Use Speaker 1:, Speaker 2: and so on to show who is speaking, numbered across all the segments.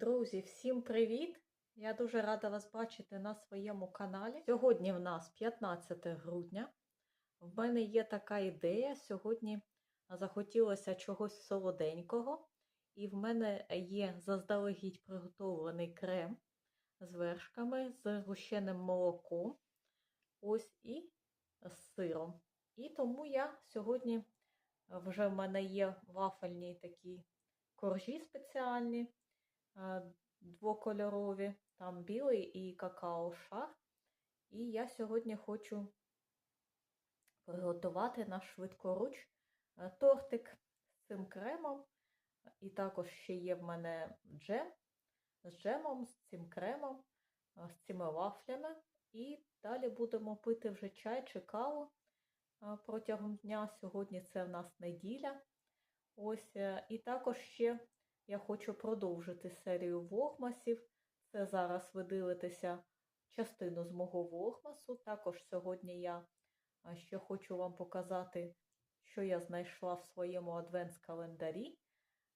Speaker 1: Друзі, всім привіт! Я дуже рада вас бачити на своєму каналі. Сьогодні в нас 15 грудня. В мене є така ідея. Сьогодні захотілося чогось солоденького, і в мене є заздалегідь приготовлений крем з вершками, з гущеним молоком. Ось і з сиром. І тому я сьогодні вже в мене є вафельні такі коржі спеціальні двокольорові, там білий і какао-шар. І я сьогодні хочу приготувати на швидкоруч е, тортик з цим кремом. І також ще є в мене джем з джемом, з цим кремом, е, з цими вафлями. І далі будемо пити вже чай чи каву е, протягом дня. Сьогодні це в нас неділя. Ось, і також ще я хочу продовжити серію вогмасів. Це зараз ви дивитеся частину з мого вогмасу. Також сьогодні я ще хочу вам показати, що я знайшла в своєму адвентс-календарі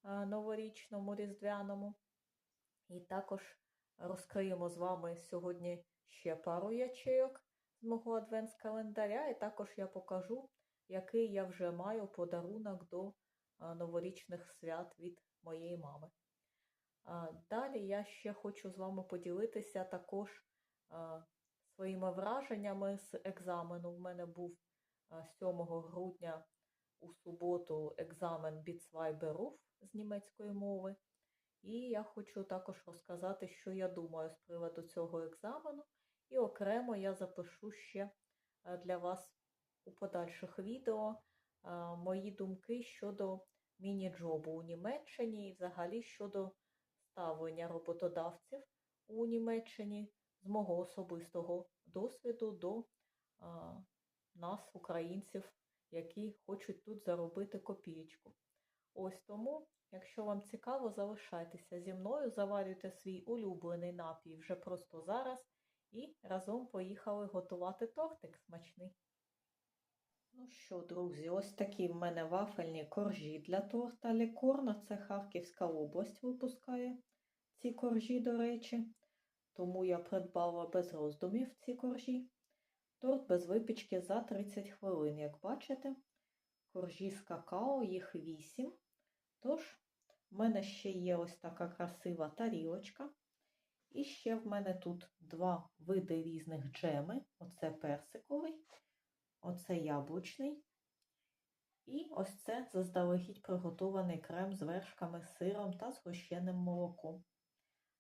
Speaker 1: новорічному різдвяному. І також розкриємо з вами сьогодні ще пару ячейок з мого адвентс-календаря. І також я покажу, який я вже маю подарунок до новорічних свят від моєї мами. Далі я ще хочу з вами поділитися також своїми враженнями з екзамену. У мене був 7 грудня у суботу екзамен Біцвайберуф з німецької мови. І я хочу також розказати, що я думаю з приводу цього екзамену. І окремо я запишу ще для вас у подальших відео мої думки щодо міні-джобу у Німеччині і взагалі щодо ставлення роботодавців у Німеччині з мого особистого досвіду до а, нас, українців, які хочуть тут заробити копієчку. Ось тому, якщо вам цікаво, залишайтеся зі мною, заварюйте свій улюблений напій вже просто зараз і разом поїхали готувати тортик смачний. Ну що, друзі, ось такі в мене вафельні коржі для торта Лікорна. Це Харківська область випускає ці коржі, до речі. Тому я придбала без роздумів ці коржі. Торт без випічки за 30 хвилин, як бачите. Коржі з какао, їх 8. Тож, в мене ще є ось така красива тарілочка. І ще в мене тут два види різних джеми. Оце персиковий. Оце яблучний. І ось це заздалегідь приготований крем з вершками, сиром та згущеним молоком.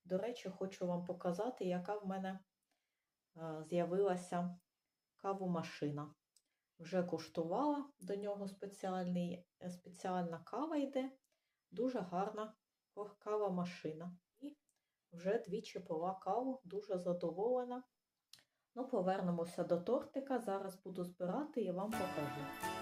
Speaker 1: До речі, хочу вам показати, яка в мене з'явилася кавомашина. Вже куштувала до нього спеціальний, спеціальна кава йде, дуже гарна кава машина. І вже двічі пила каву, дуже задоволена. Ну, повернемося до тортика. Зараз буду збирати і вам покажу.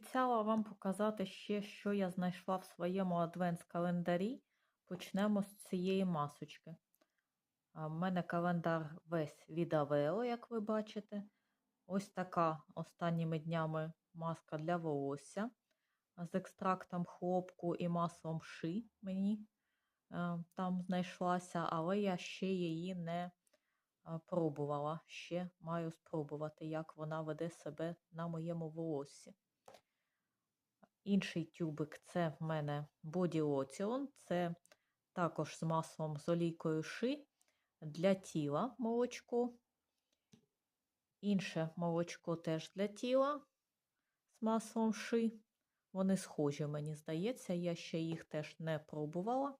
Speaker 1: Обіцяла вам показати ще, що я знайшла в своєму адвентс-календарі. Почнемо з цієї масочки. У мене календар весь від Авео, як ви бачите. Ось така останніми днями маска для волосся з екстрактом хлопку і маслом ши мені там знайшлася, але я ще її не пробувала. Ще маю спробувати, як вона веде себе на моєму волоссі. Інший тюбик це в мене Body Lotion. Це також з маслом з олійкою ши для тіла молочко. Інше молочко теж для тіла з маслом ши. Вони схожі, мені здається, я ще їх теж не пробувала.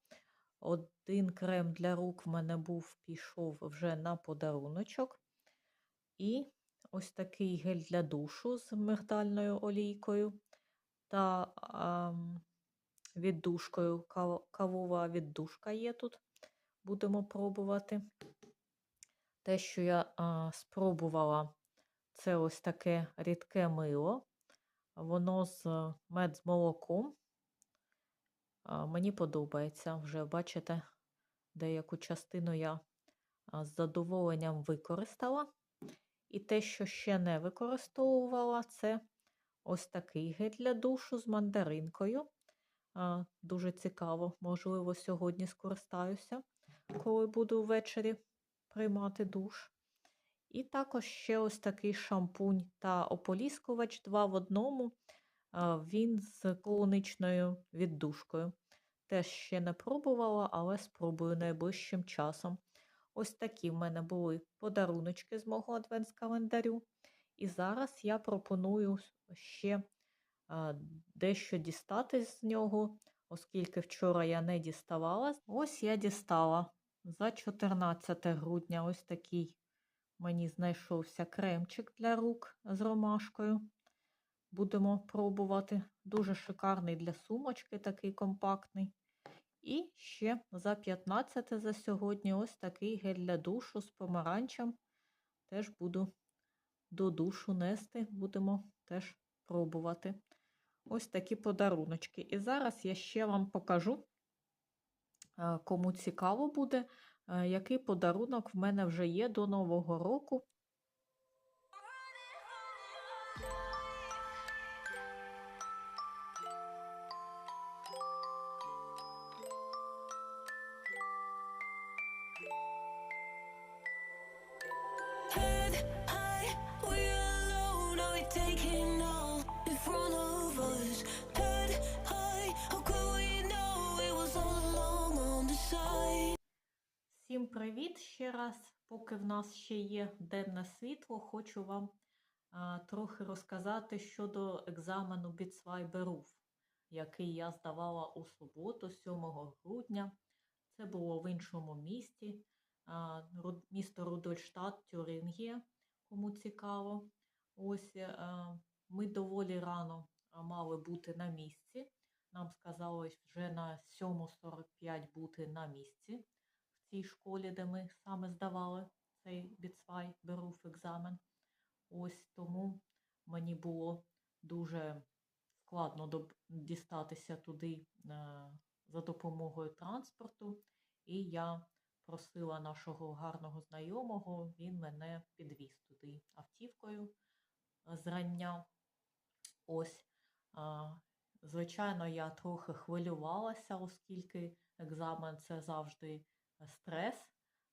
Speaker 1: Один крем для рук в мене був, пішов вже на подаруночок. І ось такий гель для душу з мигдальною олійкою та ам, віддушкою. Кав- Кавова віддушка є тут. Будемо пробувати. Те, що я а, спробувала, це ось таке рідке мило. Воно з е, мед з молоком. А, Мені подобається. Вже бачите, деяку частину я з задоволенням використала. І те, що ще не використовувала, це ось такий гель для душу з мандаринкою. Дуже цікаво, можливо, сьогодні скористаюся, коли буду ввечері приймати душ. І також ще ось такий шампунь та ополіскувач два в одному. Він з полуничною віддушкою. Теж ще не пробувала, але спробую найближчим часом. Ось такі в мене були подаруночки з мого адвентс-календарю. І зараз я пропоную ще дещо дістати з нього, оскільки вчора я не діставала. Ось я дістала за 14 грудня ось такий мені знайшовся кремчик для рук з ромашкою. Будемо пробувати. Дуже шикарний для сумочки, такий компактний. І ще за 15 за сьогодні ось такий гель для душу з помаранчем. Теж буду до душу нести, будемо теж пробувати. Ось такі подаруночки. І зараз я ще вам покажу, кому цікаво буде, який подарунок в мене вже є до Нового року. Всім привіт ще раз. Поки в нас ще є денне світло, хочу вам а, трохи розказати щодо екзамену Біцвайберуф, який я здавала у суботу, 7 грудня. Це було в іншому місті, а, місто Рудольштадт, Тюрингія, кому цікаво. Ось а, ми доволі рано мали бути на місці. Нам сказали вже на 7.45 бути на місці цій школі, де ми саме здавали цей біцвай берув екзамен. Ось тому мені було дуже складно дістатися туди е, за допомогою транспорту, і я просила нашого гарного знайомого, він мене підвіз туди автівкою е, зрання. Ось, звичайно, я трохи хвилювалася, оскільки екзамен це завжди стрес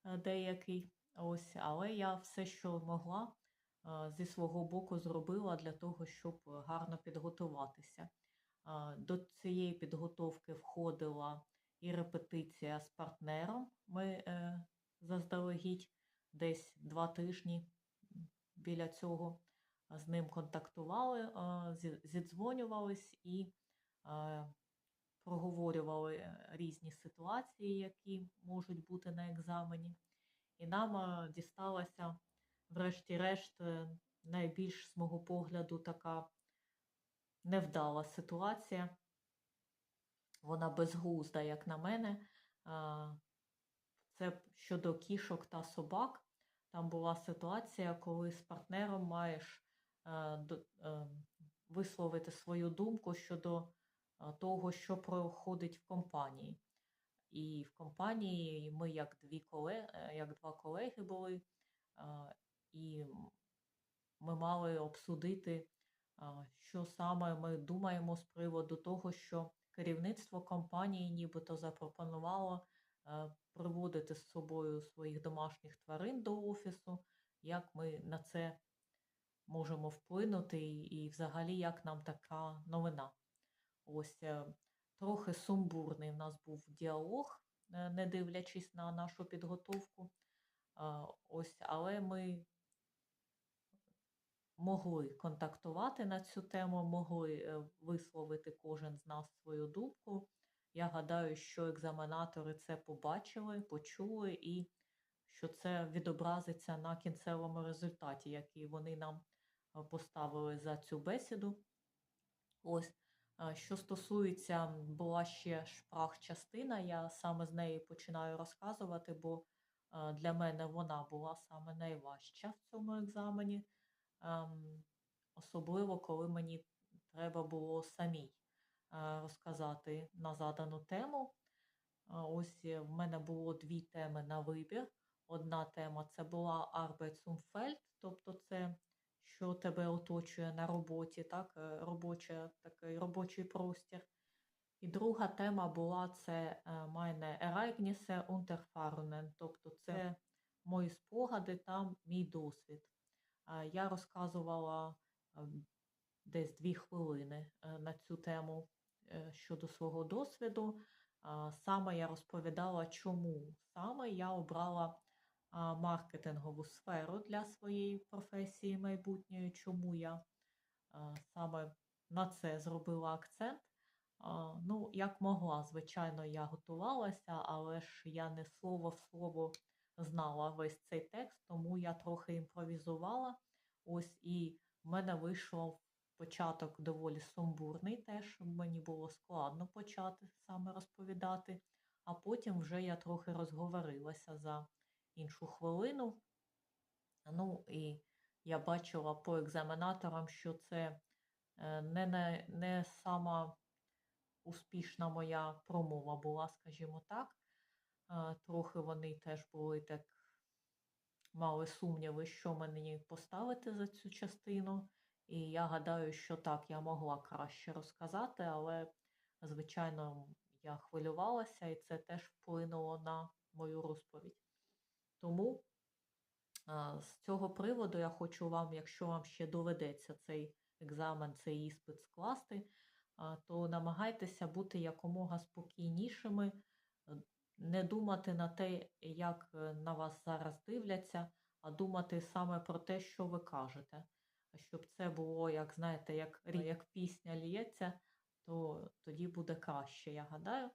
Speaker 1: е, деякий. Ось, але я все, що могла, е, зі свого боку зробила для того, щоб гарно підготуватися. Е, До цієї підготовки входила і репетиція з партнером. Ми заздалегідь десь два тижні біля цього з ним контактували, зідзвонювались і проговорювали е, різні ситуації, які можуть бути на екзамені. І нам е, дісталася, врешті-решт, е, найбільш з мого погляду така невдала ситуація. Вона безглузда, як на мене. Це щодо кішок та собак. Там була ситуація, коли з партнером маєш е, е, висловити свою думку щодо е, того, що проходить в компанії. І в компанії ми як дві колеги, як два колеги були, е, і ми мали обсудити, що саме ми думаємо з приводу того, що керівництво компанії нібито запропонувало е, приводити з собою своїх домашніх тварин до офісу, як ми на це можемо вплинути, і, і взагалі як нам така новина. Ось е, трохи сумбурний в нас був діалог, е, не дивлячись на нашу підготовку. Ось, але ми могли контактувати на цю тему, могли е, висловити кожен з нас свою думку. Я гадаю, що екзаменатори це побачили, почули і що це відобразиться на кінцевому результаті, який вони нам поставили за цю бесіду. Ось. Е, Що стосується, була ще шпрах-частина, я саме з неї починаю розказувати, бо е, для мене вона була саме найважча в цьому екзамені, ем, особливо коли мені треба було самій е, розказати на задану тему. Ось в мене було дві теми на вибір. Одна тема це була Arbeitsumfeld, тобто це що тебе оточує на роботі, так, е, робоча, такий робочий простір. І друга тема була це е, meine Ereignisse und тобто це мої спогади та мій досвід. Я розказувала десь дві хвилини е, на цю тему щодо свого досвіду. Саме я розповідала, чому саме я обрала маркетингову сферу для своєї професії майбутньої, чому я саме на це зробила акцент. Ну, як могла, звичайно, я готувалася, але ж я не слово в слово знала весь цей текст, тому я трохи імпровізувала. Ось і в мене вийшов початок доволі сумбурний теж. Мені було складно почати саме розповідати, а потім вже я трохи розговорилася за іншу хвилину. Ну і я бачила по екзаменаторам, що це е, не, не, не сама успішна моя промова була, скажімо так. Е, Трохи вони теж були так, мали сумніви, що мені поставити за цю частину. І я гадаю, що так, я могла краще розказати, але, звичайно, я хвилювалася, і це теж вплинуло на мою розповідь. Тому з цього приводу я хочу вам, якщо вам ще доведеться цей екзамен, цей іспит скласти, то намагайтеся бути якомога спокійнішими, не думати на те, як е, на вас зараз дивляться, а думати саме про те, що ви кажете. Щоб це було, як знаєте, як, як пісня лється, то тоді буде краще, я гадаю.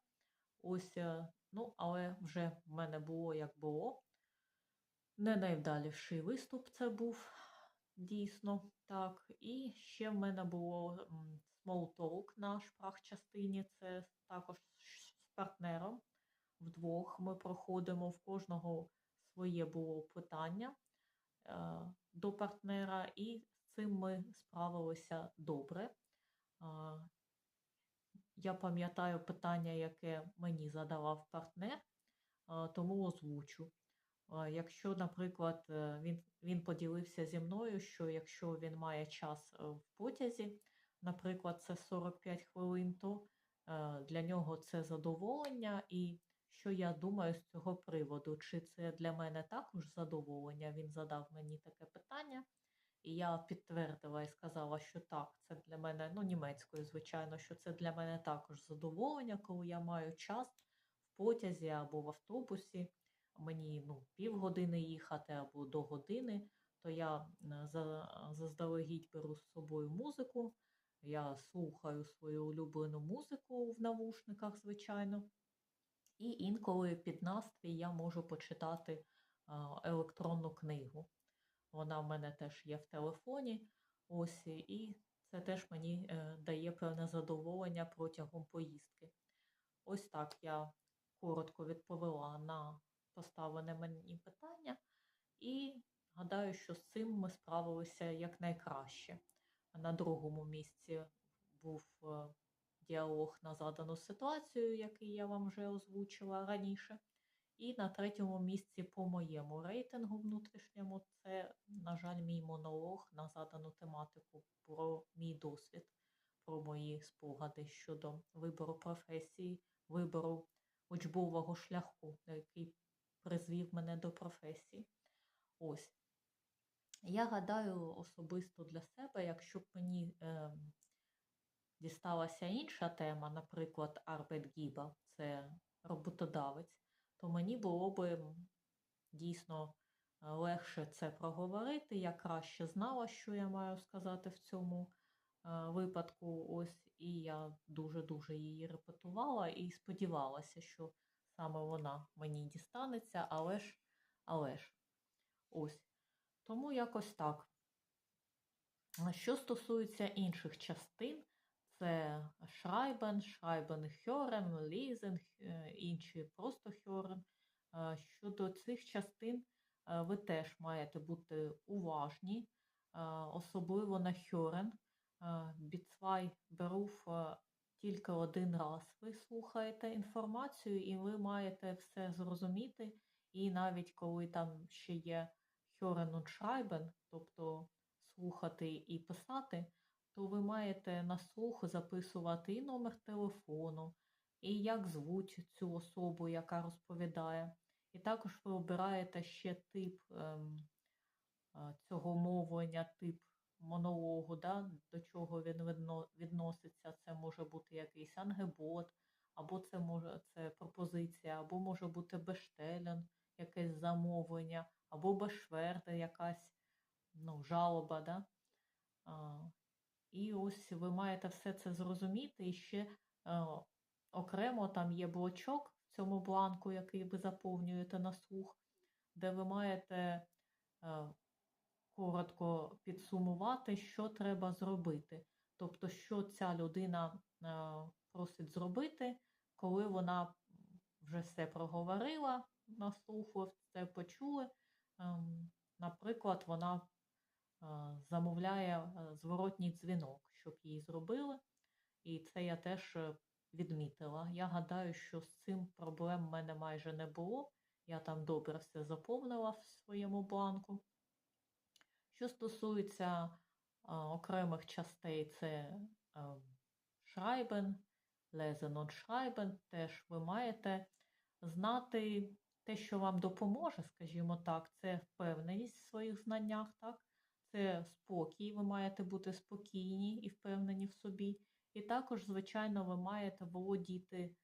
Speaker 1: Ось, е, ну, але вже в мене було як було. Не найвдаліший виступ це був дійсно так. І ще в мене було small talk на шпрах-частині. Це також з партнером. Вдвох ми проходимо, в кожного своє було питання е, до партнера, і з цим ми справилися добре. Я пам'ятаю питання, яке мені задавав партнер, тому озвучу. Якщо, наприклад, е, він, він поділився зі мною, що якщо він має час е, в потязі, наприклад, це 45 хвилин, то е, для нього це задоволення. І що я думаю з цього приводу? Чи це для мене також задоволення? Він задав мені таке питання, і я підтвердила і сказала, що так, це для мене, ну, німецькою, звичайно, що це для мене також задоволення, коли я маю час в потязі або в автобусі мені ну, півгодини їхати або до години, то я е, заздалегідь беру з собою музику. Я слухаю свою улюблену музику в навушниках, звичайно. І інколи під настрій я можу почитати електронну книгу. Вона в мене теж є в телефоні. Ось, і це теж мені е, дає певне задоволення протягом поїздки. Ось так я коротко відповіла на поставлене мені питання, і гадаю, що з цим ми справилися якнайкраще. На другому місці був е, діалог на задану ситуацію, який я вам вже озвучила раніше. І на третьому місці по моєму рейтингу внутрішньому це, на жаль, мій монолог на задану тематику про мій досвід, про мої спогади щодо вибору професії, вибору учбового шляху, який призвів мене до професії. Ось. Я гадаю особисто для себе, якщо б мені е, дісталася інша тема, наприклад, Arbeitgeber, це роботодавець, то мені було б дійсно е, легше це проговорити. Я краще знала, що я маю сказати в цьому е, випадку. Ось, і я дуже-дуже її репетувала і сподівалася, що саме вона мені дістанеться, але ж але ж. Ось. Тому якось так. Що стосується інших частин, це Шрайбен, Шрайбен Хьорен, Лізен, інші просто Хьорен. Е, Щодо цих частин, е, ви теж маєте бути уважні, е, особливо на Хьорен. Біцвай берув тільки один раз. Ви слухаєте інформацію, і ви маєте все зрозуміти. І навіть коли там ще є Хьорен und Schreiben, тобто слухати і писати, то ви маєте на слух записувати і номер телефону, і як звуть цю особу, яка розповідає. І також ви обираєте ще тип ем, е, цього мовлення, тип монологу, да, до чого він відноситься. Це може бути якийсь ангебот, або це може це пропозиція, або може бути бештелен, якесь замовлення, або бешверде, якась ну, жалоба. Да? А, і ось ви маєте все це зрозуміти. І ще е, окремо там є блочок в цьому бланку, який ви заповнюєте на слух, де ви маєте е, коротко підсумувати, що треба зробити. Тобто, що ця людина е, просить зробити, коли вона вже все проговорила на слух, ви це почули. Ем, Наприклад, вона е, замовляє е, зворотній дзвінок, щоб їй зробили. І це я теж відмітила. Я гадаю, що з цим проблем в мене майже не було. Я там добре все заповнила в своєму бланку. Що стосується е, окремих частей, це Schreiben, Lesen und Schreiben, теж ви маєте знати те, що вам допоможе, скажімо так, це впевненість в своїх знаннях, так? Це спокій, ви маєте бути спокійні і впевнені в собі. І також, звичайно, ви маєте володіти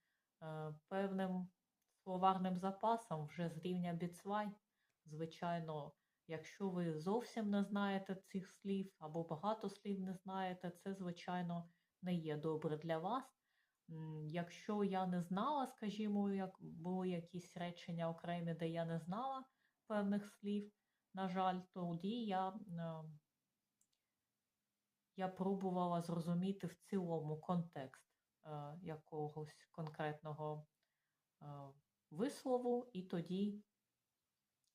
Speaker 1: е, певним словарним запасом вже з рівня біцвай. Звичайно, якщо ви зовсім не знаєте цих слів або багато слів не знаєте, це, звичайно, не є добре для вас. Якщо я не знала, скажімо, як були якісь речення окремі, де я не знала певних слів, на жаль, тоді я, е, я пробувала зрозуміти в цілому контекст е, якогось конкретного е, вислову, і тоді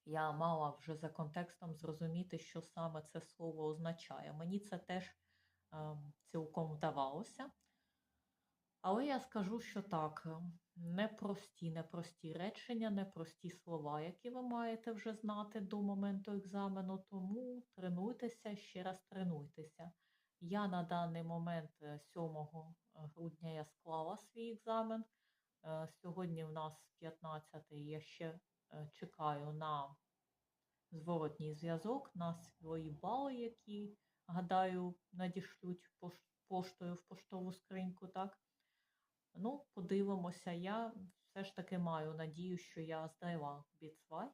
Speaker 1: я мала вже за контекстом зрозуміти, що саме це слово означає. Мені це теж е, цілком вдавалося. Але я скажу, що так, е, непрості, непрості речення, непрості слова, які ви маєте вже знати до моменту екзамену, тому тренуйтеся, ще раз тренуйтеся. Я на даний момент е, 7 грудня я склала свій екзамен. Е, Сьогодні в нас 15 я ще е, чекаю на зворотній зв'язок, на свої бали, які, гадаю, надішлють поштою в поштову скриньку, так? Ну, подивимося, я все ж таки маю надію, що я здала біцвай.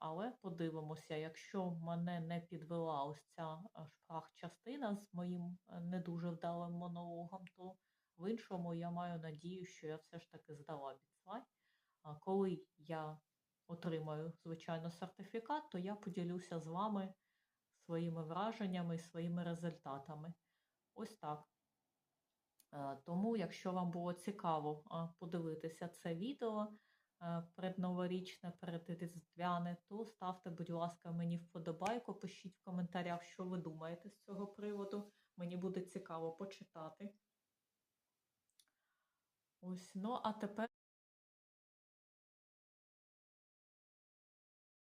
Speaker 1: Але подивимося, якщо мене не підвела ось ця е, шпрах-частина з моїм е, не дуже вдалим монологом, то в іншому я маю надію, що я все ж таки здала біцвай. Коли я отримаю, звичайно, сертифікат, то я поділюся з вами своїми враженнями і своїми результатами. Ось так. Е, Тому, якщо вам було цікаво подивитися це відео е, предноворічне, передріздвяне, то ставте, будь ласка, мені вподобайку, пишіть в коментарях, що ви думаєте з цього приводу. Мені буде цікаво почитати. Ось, ну а тепер